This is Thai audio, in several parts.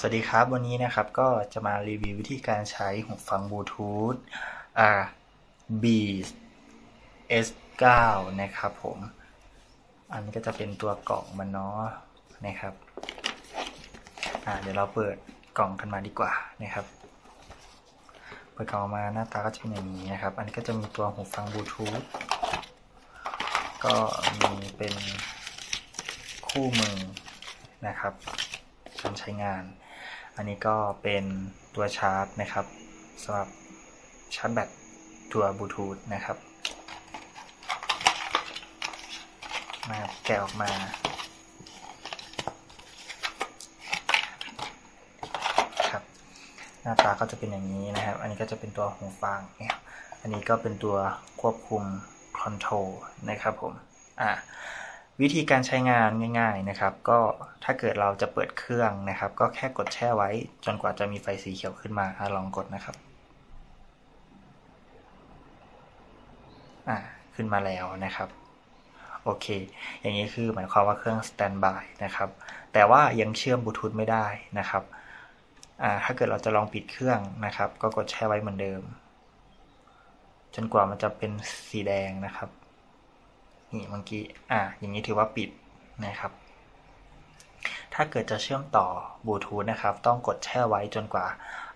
สวัสดีครับ วันนี้นะครับก็จะมารีวิววิธีการใช้หูฟังบลูทูธอ่า Beats S9 นะครับผม อันนี้ก็จะเป็นตัวกล่องมันเนาะนะครับอ่าเดี๋ยวเราเปิดกล่องกันมาดีกว่านะครับ เปิดกล่องออกมาหน้าตาก็จะเป็นอย่างนี้นะครับ อันนี้ก็จะมีตัวหูฟังบลูทูธก็มีเป็นคู่มือนะครับการใช้งาน อันนี้ก็เป็นตัวชาร์จนะครับสำหรับชาร์จแบตตัวบลูทูธนะครับมาแกะออกมา ครับ หน้าตาก็จะเป็นอย่างนี้นะครับ อันนี้ก็จะเป็นตัวหูฟังเนี่ยอันนี้ก็เป็นตัวควบคุมคอนโทรลนะครับผม อ่า วิธีการใช้งานง่าย ๆนะครับ ก็ถ้าเกิดเราจะเปิดเครื่องนะครับ ก็แค่กดแช่ไว้ จนกว่าจะมีไฟสีเขียวขึ้นมาอลองกดนะครับอ่าขึ้นมาแล้วนะครับโอเค อย่างนี้คือหมายความว่าเครื่องสแตนบายนะครับ แต่ว่ายังเชื่อมบลูทูธไม่ได้นะครับอ่าถ้าเกิดเราจะลองปิดเครื่องนะครับ ก็กดแช่ไว้เหมือนเดิม จนกว่ามันจะเป็นสีแดงนะครับ นี่เมื่อกี้อ่าอย่างนี้ถือว่าปิดนะครับ ถ้าเกิดจะเชื่อมต่อบลูทูธนะครับ ต้องกดแช่ไว้จนกว่า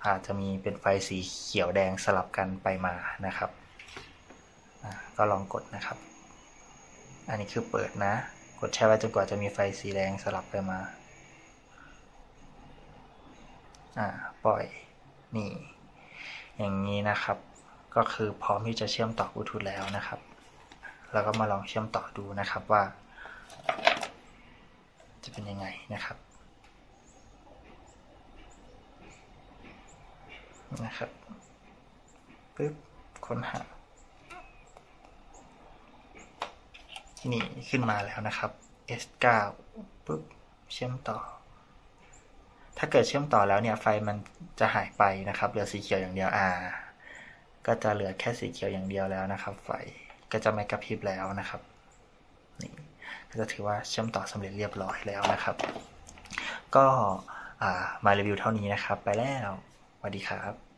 อาจจะมีเป็นไฟสีเขียวแดงสลับกันไปมานะครับ ก็ลองกดนะครับ อันนี้คือเปิดนะ กดแช่ไว้จนกว่าจะมีไฟสีแดงสลับไปมา อ่า ปล่อย นี่ อย่างนี้นะครับ ก็คือพร้อมที่จะเชื่อมต่อบลูทูธแล้วนะครับ แล้วก็มาลองเชื่อมต่อดูนะครับว่า จะเป็นยังไงนะครับนะครับปึ๊บค้นหา นี่ขึ้นมาแล้วนะครับ S9 ปึ๊บเชื่อมต่อ ถ้าเกิดเชื่อมต่อแล้วเนี่ย ไฟมันจะหายไปนะครับ เหลือสีเขียวอย่างเดียว อ่า ก็จะเหลือแค่สีเขียวอย่างเดียวแล้วนะครับ ไฟ ก็จะไม่กระพริบแล้วนะครับนี่ก็จะถือว่าเชื่อมต่อสำเร็จเรียบร้อยแล้วนะครับ ก็มารีวิวเท่านี้นะครับ ไปแล้วสวัสดีครับ